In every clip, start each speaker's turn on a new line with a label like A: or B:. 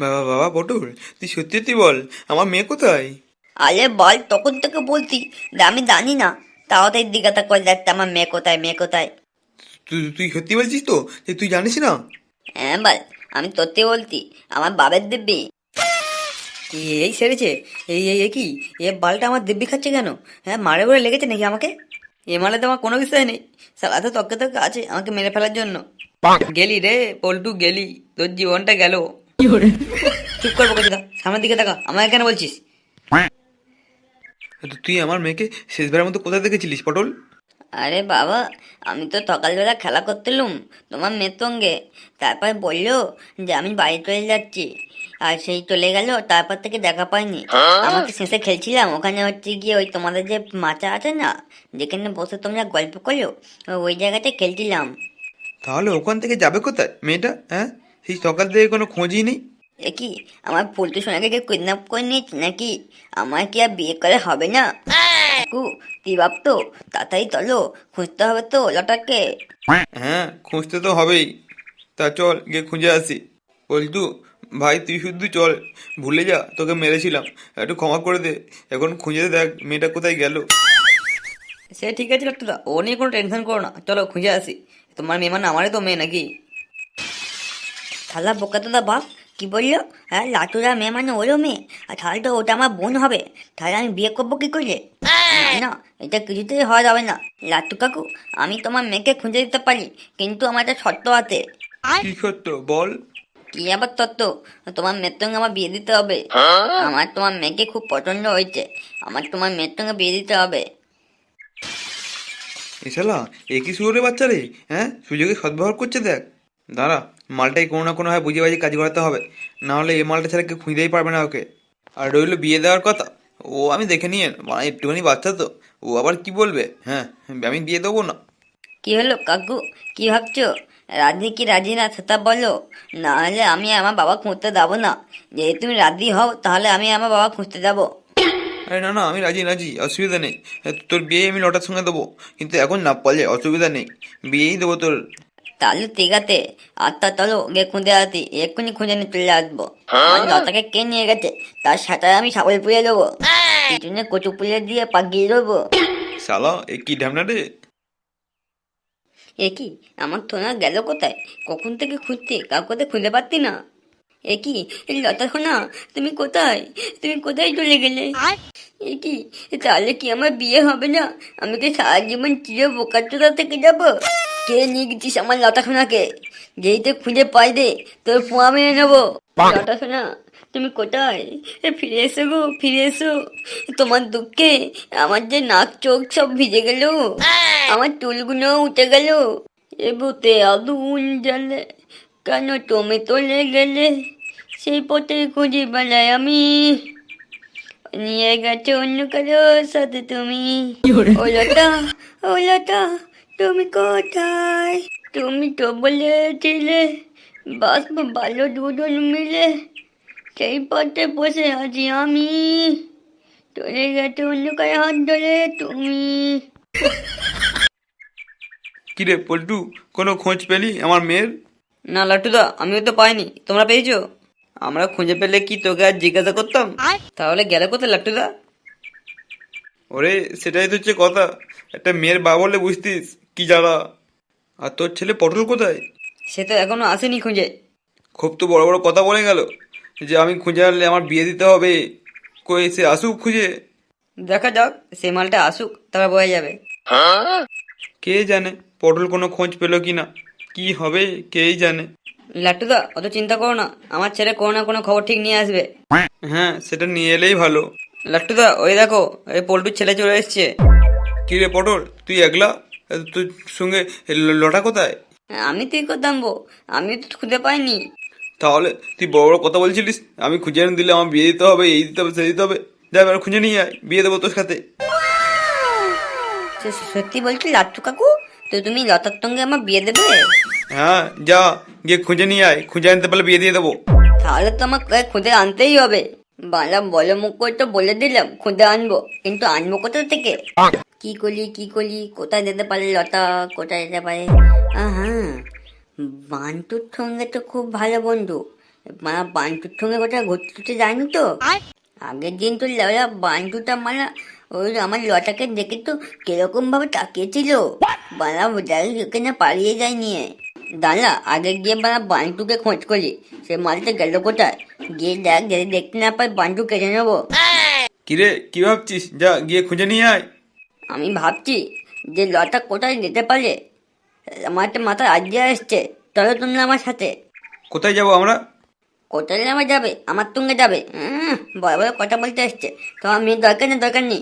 A: বাবা বাবা পটুল তুই সত্যি সত্যি বল আমার মেয়ে কোথায়
B: আরে বল তখন তোকে বলছি আমি জানি না তাও তাই জিজ্ঞাসা করে যাচ্ছে আমার মেয়ে কোথায় মেয়ে কোথায়
A: তুই তুই সত্যি বলছিস তো তুই জানিস না
B: হ্যাঁ বল আমি সত্যি বলছি আমার বাবের দিব্যি। এই সেরেছে এই এই কি? এ বালটা আমার দিব্যি খাচ্ছে কেন? হ্যাঁ মারে বলে লেগেছে নাকি আমাকে? এ মালে তো আমার কোনো বিষয় নেই। সালা তো তক্কে তক্কে আছে আমাকে মেরে ফেলার জন্য। গেলি রে পল্টু গেলি। তোর জীবনটা গেল। চুপ করব কথা সামনের দিকে তাকা আমাকে কেন বলছিস?
A: তুই আমার মেয়েকে শেষবারের মতো কোথায় দেখেছিলিস পটল?
B: আরে বাবা আমি তো সকালবেলা খেলা করতেলুম তোমার মেয়ের সঙ্গে। তারপর বলল যে আমি বাড়ি চলে যাচ্ছি। আর সেই চলে গেল তারপর থেকে দেখা পাইনি। আমাকে শেষে খেলছিলাম। ওখানে হচ্ছে গিয়ে ওই তোমাদের যে মাচা আছে না যেখানে বসে তোমরা গল্প করো ওই জায়গাতে খেলছিলাম।
A: তাহলে ওখান থেকে যাবে কোথায় মেয়েটা হ্যাঁ? সেই সকাল থেকে কোনো খোঁজই নেই?
B: এ কি আমার পোল্ট্রি সোনাকে কিডন্যাপ করে নিয়েছি নাকি? আমার কি আর বিয়ে করে হবে না? কাকু কি ভাবতো? তাড়াতাড়ি চলো খুঁজতে হবে তো লটাকে
A: হ্যাঁ খুঁজতে তো হবেই। তা চল গিয়ে খুঁজে আসি। পল্টু ভাই তুই শুধু চল। ভুলে যা তোকে মেরেছিলাম। একটু ক্ষমা করে দে। এখন খুঁজে দেখ মেয়েটা কোথায় গেল।
B: সে ঠিক আছে ডাক্তারদা। ও নিয়ে কোনো টেনশন করো না। চলো খুঁজে আসি। তোমার মেয়ে মানে আমারই তো মেয়ে নাকি? থালা বোকা তোদা বাপ। কি বলল? হ্যাঁ লাটুরা মেয়ে মানে ওরও মেয়ে। আর তাহলে তো ওটা আমার বোন হবে। তাহলে আমি বিয়ে করব কি করে? না, এটা কিছুতেই হওয়া যাবে না। লাটু কাকু আমি তোমার মেয়েকে খুঁজে দিতে পারি কিন্তু আমার একটা শর্ত আছে।
A: কি সত্য বল।
B: কি আবার তত্ত্ব তোমার মেয়ের সঙ্গে আমার বিয়ে দিতে হবে। আমার তোমার মেয়েকে খুব পছন্দ হয়েছে। আমার তোমার মেয়ের সঙ্গে বিয়ে দিতে হবে।
A: এছাড়া এ কি শুরু রে বাচ্চা রে? হ্যাঁ সুযোগে সদ্ব্যবহার করছে দেখ। দাঁড়া। মালটাই কোনো না কোনোভাবে বুঝে বাজে কাজ করাতে হবে। না হলে এই মালটা ছাড়া কেউ খুঁজতেই পারবে না ওকে। আর রইল বিয়ে দেওয়ার কথা। ও আমি দেখে নিয়ে মানে একটুখানি বাচ্চা তো। ও আবার কি বলবে? হ্যাঁ আমি বিয়ে দেবো না।
B: কি হলো কাকু? কি ভাবছ? রাজি কি রাজি না সেটা বলো। না হলে আমি আমার বাবা খুঁজতে যাব না। যদি তুমি রাজি হও তাহলে আমি আমার বাবা খুঁজতে যাব।
A: আরে না না আমি রাজি রাজি অসুবিধা নেই। তোর বিয়ে আমি লটার সঙ্গে দেবো। কিন্তু এখন না পারলে অসুবিধা নেই। বিয়েই দেবো তোর।
B: তাহলে ঠিক আছে আচ্ছা চলো খুঁজে আসি এক্ষুনি খুঁজে নিয়ে চলে আসব আমার লতাকে কে নিয়ে গেছে তার সাথে আমি ছাগল পুড়ে দেবো পিছনে কচু পুলে দিয়ে পাকিয়ে দেবো
A: শালা এ কি ঢ্যামনা রে
B: এ কি আমার থোনা গেল কোথায় কখন থেকে খুঁজছি কাউকে খুঁজে পাচ্ছি না এ কি এই লতা সোনা তুমি কোথায়? তুমি কোথায় চলে গেলে? এ কি তাহলে কি আমার বিয়ে হবে না? আমি কি সারা জীবন চিরে বোকার চোদা থেকে যাব? কে নিয়ে গেছিস আমার লতা সোনাকে যেই তো খুঁজে পাই দে তোর ফুয়া মেরে নেব। লতা সোনা তুমি কোথায়? এ ফিরে এসো গো ফিরে এসো। তোমার দুঃখে আমার যে নাক চোখ সব ভিজে গেল। আমার চুলগুলো উঠে গেল। এ বুতে আগুন জ্বলে কেন তুমি চলে গেলে? সেই পথে খুঁজে বেলায় আমি। নিয়ে গেছো অন্য কারও সাথে তুমি। ও লতা ও লতা তুমি কোথায়? তুমি তো বলেছিলে বাসবো ভালো দুজন মিলে সেই পথে বসে আছি আমি। চলে গেছো অন্য কারও হাত ধরে তুমি।
A: কিরে পল্টু কোনো খোঁজ পেলি আমার মেয়ের?
B: না লাট্টুদা আমিও তো পাইনি। তোমরা পেয়েছ? আমরা খুঁজে পেলে কি তোকে আর জিজ্ঞাসা করতাম? তাহলে গেলে কোথায় লাট্টুদা?
A: ওরে সেটাই তো হচ্ছে কথা। একটা মেয়ের বাবা বলে বুঝতিস কি জ্বালা। আর তোর ছেলে পটল কোথায়?
B: সে তো এখনও আসেনি খুঁজে।
A: খুব তো বড় বড় কথা বলে গেল যে আমি খুঁজে আনলে আমার বিয়ে দিতে হবে। কই সে আসুক খুঁজে?
B: দেখা যাক সে মালটা আসুক তারপর বোঝা যাবে।
A: কে জানে পটল কোনো খোঁজ পেল কি না কি হবে কেই জানে?
B: লাট্টুদা অত চিন্তা করো না। আমার ছেলে কোনো না কোনো খবর ঠিক নিয়ে আসবে।
A: হ্যাঁ সেটা নিয়ে এলেই ভালো।
B: লাট্টুদা ওই দেখো ওই পোল্টুর ছেলে চলে এসছে।
A: কি রে পটল তুই একলা? তোর সঙ্গে লটা কোথায়?
B: আমি তুই করতাম বো। আমি তো খুঁজে পাইনি।
A: তাহলে তুই বড় বড় কথা বলছিলিস? আমি খুঁজে এনে দিলে আমার বিয়ে দিতে হবে এই দিতে হবে সেই দিতে হবে। যা এবার খুঁজে নিয়ে আয় বিয়ে দেবো তোর সাথে।
B: সত্যি বলছি লাট্টু কাকু? তো তুমি লতার সঙ্গে আমার বিয়ে দেবে?
A: হ্যাঁ যা গিয়ে খুঁজে নিয়ে আয়। খুঁজে আনতে পারলে বিয়ে দিয়ে দেবো।
B: তাহলে তো আমাকে খুঁজে আনতেই হবে। বাংলা বলে মুখ করে তো বলে দিলাম খুঁজে আনব। কিন্তু আনব কোথা থেকে? কি করলি কি করলি? কোথায় যেতে পারে লতা? কোথায় যেতে পারে? হ্যাঁ বান্টুর সঙ্গে তো খুব ভালো বন্ধু। মানে বান্টুর সঙ্গে কোথায় ঘুরতে টুরতে যায়নি তো? আগের দিন তো লেওয়া বান্টুটা মানে ওই আমার লটাকে দেখে তো কীরকম ভাবে তাকিয়েছিল। বালা যাই এখানে পালিয়ে যায় নিয়ে। দাদা আগে গিয়ে বালা বান্টুকে খোঁজ করি। সে মালটা গেল কোথায়? গিয়ে দেখ যদি দেখতে না পাই বান্টু কেটে নেব।
A: কিরে কি ভাবছিস? যা গিয়ে খুঁজে নিয়ে আয়।
B: আমি ভাবছি যে লতা কোথায় যেতে পারে? আমার তো মাথায় আইডিয়া এসছে চলো তুমি আমার সাথে।
A: কোথায় যাব আমরা?
B: কোথায় আমার যাবে আমার সঙ্গে যাবে। বড় বড় কথা বলতে এসছে। তোমার মেয়ে দরকার নেই দরকার নেই।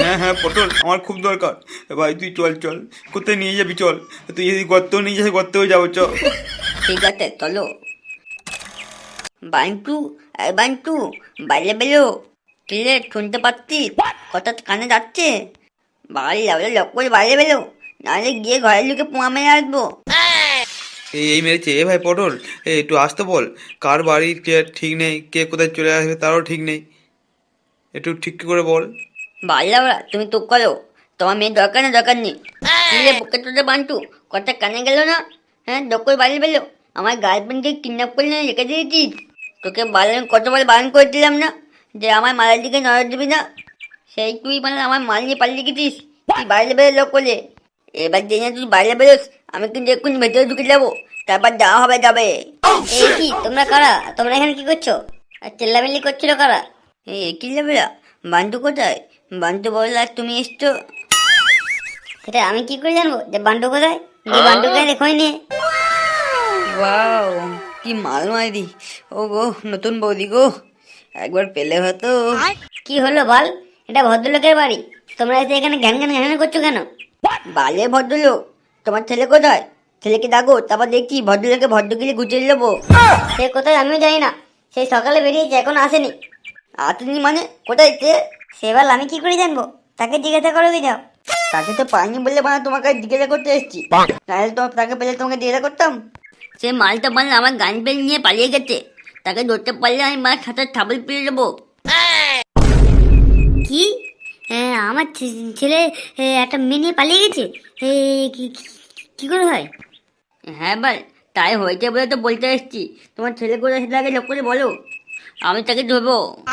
A: হ্যাঁ হ্যাঁ পটল আমার খুব দরকার। ভাই তুই চল চল। কোথায় নিয়ে যাবি চল। তুই যদি গর্ত নিয়ে যাস গর্তেও যাব চ।
B: ঠিক আছে চলো। বান্টু এই বান্টু বাইরে বেলো কিলে শুনতে পাচ্ছি কথা কানে যাচ্ছে। বাড়ি যাবে লক করে বাইরে বেলো নাহলে গিয়ে ঘরে লুকে পোয়া মেরে আসব।
A: এই মেরেছে। এ ভাই পটল, এ, একটু আসতে বল। কার বাড়ি কে ঠিক নেই? কে কোথায় চলে আসবে তারও ঠিক নেই। একটু ঠিক করে বল।
B: বাড়ি তুমি তো করো তোমার মেয়ে দরকার না দরকার নেই। বুকে তুলে বান্টু? কথা কানে গেল না? হ্যাঁ দক করে বাইরে বেলো আমার গার্লফ্রেন্ডকে কিডন্যাপ করে না রেখে দিয়েছিস? তোকে বারণ কতবার বারণ করে দিলাম না? যে আমার মালের দিকে নজর দিবি না? সেই তুই মানে আমার মাল নিয়ে পালিয়ে গেছিস। তুই বাইরে বেরো লোক করলে এবার জেনে তুই বাইরে বেরোস আমি কিন্তু এক্ষুনি ভেতরে ঢুকে যাব। তারপর যাওয়া হবে যাবে। এই কি তোমরা কারা? তোমরা এখানে কি করছ? আর চেল্লামিল্লি করছিল কারা? এই কি লেবেলা বান্টু কোথায়? বান্টু বললা তুমি এসছো। সেটা আমি কি করে জানব যে বান্টু কোথায়? যে বান্টুকে দেখোই নি। ওয়াও কি মাল মাইরি ও গো নতুন বৌদি গো। একবার পেলে হতো। কি হলো বল? এটা ভদ্রলোকের বাড়ি। তোমরা এসে এখানে ঘ্যান ঘ্যান ঘ্যান করছ কেন? বালে ভদ্রলোক। তোমার ছেলে কোথায়? ছেলেকে ডাকো তারপর দেখছি ভদ্রলোকে ভদ্রগিরি গুছিয়ে নেব সে কোথায় আমিও জানি না। সেই সকালে বেরিয়েছে এখন আসেনি। আসেনি মানে? কোথায় সে? সেবার আমি কি করে জানব? তাকে জিজ্ঞাসা করো কি যাও। তাকে তো পাইনি বললে মানে তোমাকে জিজ্ঞাসা করতে এসেছি। তাহলে তো তাকে পেলে তোমাকে জিজ্ঞাসা করতাম? সে মালটা মানে আমার গান পেন নিয়ে পালিয়ে গেছে। তাকে ধরতে পারলে আমি মার সাথে থাবল পেয়ে দেবো কি? হ্যাঁ, আমার ছেলে একটা মেয়ে নিয়ে পালিয়ে গেছে। কি- করে হয়? হ্যাঁ বল তাই হয়েছে বলে তো বলতে এসছি। তোমার ছেলে কোথায় সেটা আগে লোক করে বলো। আমি তাকে ধরবো।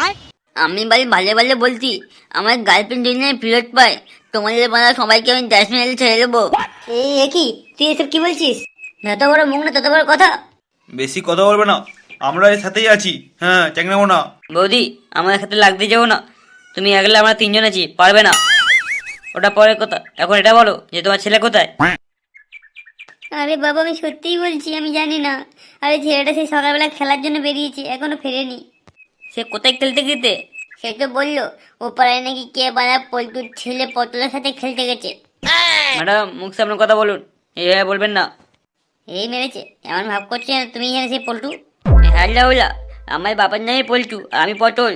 B: আমি বাড়ি ভালো ভালো বলছি আমার গার্লফ্রেন্ড যদি আমি ফেরত পাই তোমাদের বাধা সবাইকে আমি ড্যাশ মেরে ছেড়ে দেবো। এই কি? তুই এসব কি বলছিস? যত বড় মুখ না তত বড় কথা।
A: বেশি কথা বলবে না। আমরা এর সাথেই আছি। হ্যাঁ চ্যাংরাবো না।
C: বৌদি আমার সাথে লাগতে যাব না। তুমি আগলে আমরা তিনজন আছি পারবে না। ওটা পরের কথা। এখন এটা বলো যে তোমার ছেলে কোথায়?
B: আরে বাবা আমি সত্যিই বলছি আমি জানি না। আরে ছেলেটা সেই সকালবেলা খেলার জন্য বেরিয়েছে এখনও ফেরেনি।
C: সে কোথায় খেলতে গেতে
B: সে তো বলল ও পাড়ায় নাকি কে বাড়া পল্টুর ছেলে পটলের সাথে খেলতে গেছে।
C: ম্যাডাম মুখ সামনে কথা বলুন। এইভাবে বলবেন না।
B: এই মেরেছে এমন ভাব করছে না তুমি জানো সেই পল্টু।
C: হ্যাঁ লাউলা আমার বাবার নামে পল্টু আমি পটল।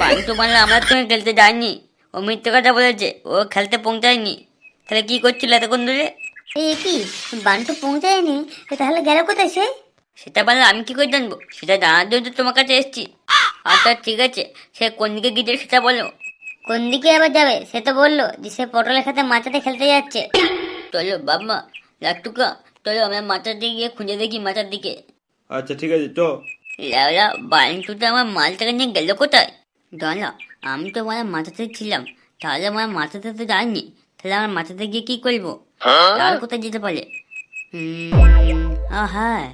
C: বান্তু মানে আমরা তো খেলতে যাইনি ও মিথ্যে কথা বলেছে ও খেলতে পৌঁছায়নি। তাহলে কি করছিল এতক্ষণ ধরে?
B: এই কি? বান্টু পৌঁছায়নি? তাহলে গেল কোথায় সে?
C: সেটা বললে আমি কি করে জানব? সেটা জানার জন্য তোমার কাছে এসেছি। আচ্ছা ঠিক আছে। সে কোন দিকে গিয়েছে সেটা বলো।
B: কোন দিকে আবার যাবে? সে তো বলল যে সে পটলের সাথে মাথাতে খেলতে যাচ্ছে।
C: চলো বাবা লাট্টুকা চলো আমরা মাথার দিকে গিয়ে খুঁজে দেখি মাথার দিকে।
A: আচ্ছা ঠিক আছে চ।
C: লাউলা বালুটা আমার মালটাকে নিয়ে গেল কোথায়? দাঁড়া আমি তো আমার মাথাতে ছিলাম। তাহলে আমার মাথাতে তো যায়নি। তাহলে আমার মাথাতে গিয়ে কি করব? আর কোথায় যেতে পারে হ্যাঁ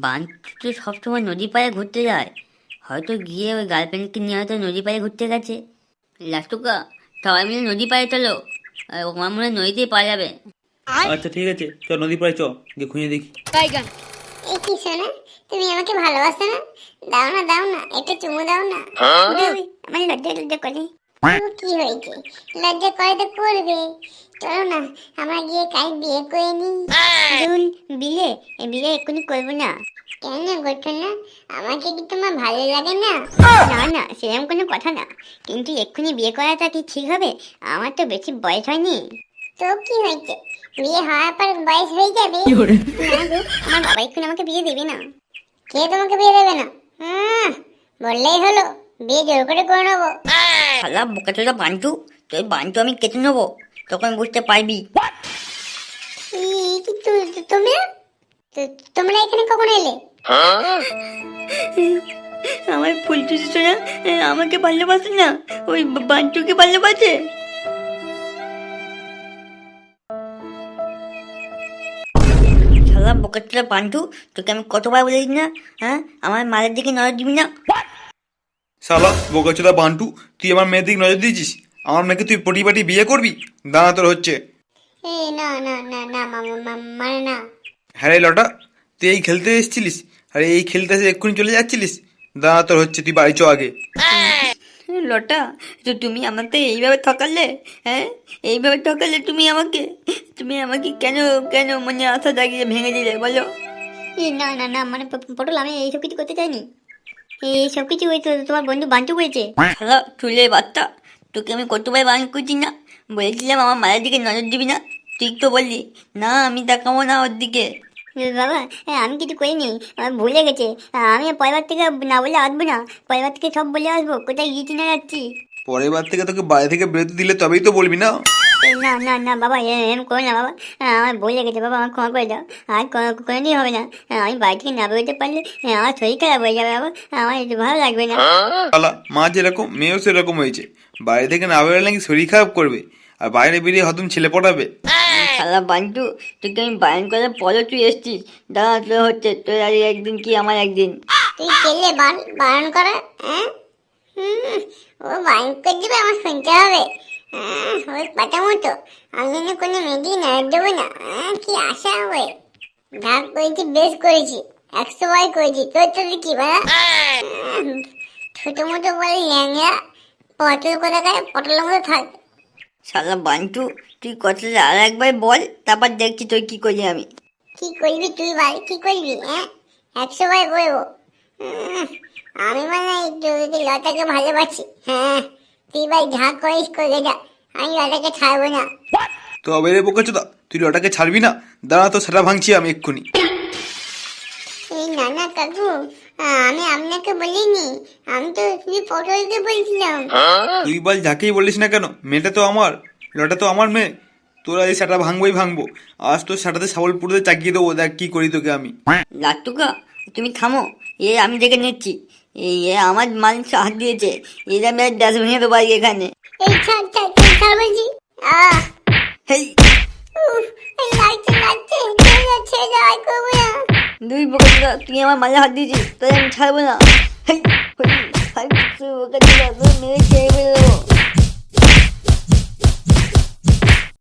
C: বান্ধু তো সবসময় নদী পাড়ে ঘুরতে যায় হয়তো গিয়ে ওই গার্লফ্রেন্ডকে নিয়ে হয়তো নদী পাড়ে ঘুরতে গেছে লাস্টুকা সবাই মিলে নদী পাড়ে চলো আমার মনে হয় নদীতেই পাওয়া যাবে
A: আচ্ছা ঠিক আছে চ নদী পাড়ে চ গিয়ে খুঁজে দেখি
D: এই কি শোনা তুমি আমাকে ভালোবাসো না দাও না দাও না একটু চুমু দাও না আমার লজ্জা লজ্জা করে কি হয়েছে? লজ্জা করে তো করবে? চলো না আমরা গিয়ে কাল বিয়ে করে নি
B: দুল বিলে বিলে এক্ষুনি করব না।
D: কেন করছ না আমাকে কি তোমার ভালো লাগে না?
B: না না সেরকম কোনো কথা না। কিন্তু এক্ষুনি বিয়ে করাটা কি ঠিক হবে? আমার তো বেশি বয়স হয়নি।
D: তো কি হয়েছে? বিয়ে হওয়ার পর বয়স হয়ে যাবে?
B: আমার বাবা এক্ষুনি আমাকে বিয়ে দেবে না।
D: কে তোমাকে বিয়ে দেবে না? হুম, বললেই হলো। বিয়ে জোর করে করে নেব।
C: শালা বোকা চোদা বান্টু তোর বান্টু আমি কেটে নেব। তখন বুঝতে পারবি।
D: এই কি তু- তু- তোমরা এখানে কখন এলে?
B: আমার ফুলটু সোনা আমাকে ভালোবাসে না। ওই বান্টুকে ভালোবাসে।
C: শালা বোকা চোদা বান্টু তোকে আমি কতবার বলেছি না? হ্যাঁ? আমার মালের দিকে নজর দিবি না।
A: শালা বোকাচোদা বান্টু তুই আমার মেয়ের দিকে নজর দিয়েছিস? আমার মেয়েকে তুই পটি পাটি বিয়ে করবি? দাঁড়া তোর হচ্ছে।
D: এই না না না না মা- মা- মানে না।
A: হ্যাঁ রে লটা তুই এই খেলতে এসেছিলিস? আরে এই খেলতে এসে এক্ষুনি চলে যাচ্ছিলিস? দাঁড়া তোর হচ্ছে তুই বাড়ি চ আগে।
B: লটা তো তুমি আমাকে এইভাবে ঠকালে হ্যাঁ? এইভাবে ঠকালে তুমি আমাকে তুমি আমাকে কেন কেন মানে আশা জাগিয়ে ভেঙে দিলে বলো?
D: না না না মানে পটল আমি এইসব কিছু করতে চাইনি। এইসব কিছু ওই তো তোমার বন্ধু বান্টু করেছে
B: শালা চুলে বাচ্চা। তোকে আমি কতবার বান করছি না? বলেছিলাম আমার মায়ের দিকে নজর দিবি না? তুই তো বললি না আমি তাকাবো না ওর দিকে।
D: এ বাবা আমি কিছু করিনি। আমার ভুলে গেছে। আমি পরিবার থেকে না বলে আসব না। পরিবার থেকে সব বলে আসব। কোথায় গিয়েছি না যাচ্ছি?
A: পরের বার থেকে তোকে বাড়ি থেকে বেরোতে দিলে তবেই তো বলবি না?
D: না না না বাবা এ- এরম করো না বাবা। আমার ভুলে গেছে বাবা আমার ক্ষমা করে দাও। আর কোনো- কোনোদিনই হবে না। আমি বাড়ি থেকে না বেরোতে পারলে আমার শরীর খারাপ হয়ে যাবে বাবা। আমার একটু ভালো লাগবে না।
A: মা যেরকম মেয়েও সেরকম হয়েছে। বাড়ি থেকে না বেরোলে নাকি শরীর খারাপ করবে। আর বাইরে বেরিয়ে হতম ছেলে পড়াবে
B: শালা বান্টু তোকে আমি বায়ন করার পরও তুই এসছিস? দাঁড়া তোর হচ্ছে তোর আর একদিন কি আমার একদিন।
D: তুই গেলে বারণ বারণ করা হ্যাঁ? হুম, ও বারণ করে দেবে আমার শুনতে হবে। ওই পাটা মতো। আমি যেন কোনো মেয়েকে নাড় দেবো না। কি আশা হবে ভাগ করেছি বেশ করেছি। একশো বার করেছি। তোর তো কি বলা? ছোট মোটো বলে ল্যাংড়া। পটল কোথাকার? পটলের মতো থাক।
B: শালা বান্টু তুই কথাটা আর একবার বল তারপর দেখছি তুই কি করলি আমি।
D: কি করবি তুই ভাই? কি করবি হ্যাঁ? একশো বার করব। আমি মানে লতাকে ভালোবাসি হ্যাঁ? তুই ভাই ঝাঁক করিস করে যা। আমি লতাকে ছাড়বো না।
A: তবে রে বোকাচোদা তুই লটাকে ছাড়বি না? দাঁড়া তো সেটা ভাঙছি আমি এক্ষুনি।
D: এই নানা কাকু আমি আপনাকে বলিনি আমি তো শুধু পটলকে বলছিলাম।
A: তুই বল যাকেই বলিস না কেন মেয়েটা তো আমার লটা তো আমার মেয়ে। তোরা এই সেটা ভাঙবোই ভাঙবো আজ তোর সেটাতে সাবল পুরোতে চাকিয়ে দেবো দেখ কি করি তোকে আমি।
B: লাট্টুকা তুমি থামো এ আমি দেখে নিচ্ছি। এই আমার মানুষ হাত দিয়েছে। এটা আমি আর ভেঙে দেবো আজকে এখানে।
D: এই ছাড় ছাড় ছাড়, ছাড় বলছি। আহ।
B: হেই।
D: লাগছে লাগছে ছেড়ে যা ছেড়ে যা আর করব না।
B: দুই বকাচোদা তুই আমার মালে হাত দিয়েছিস তাই আমি ছাড়বো না। হেই হেই হাই তুই মেরে ছেড়ে ফেলে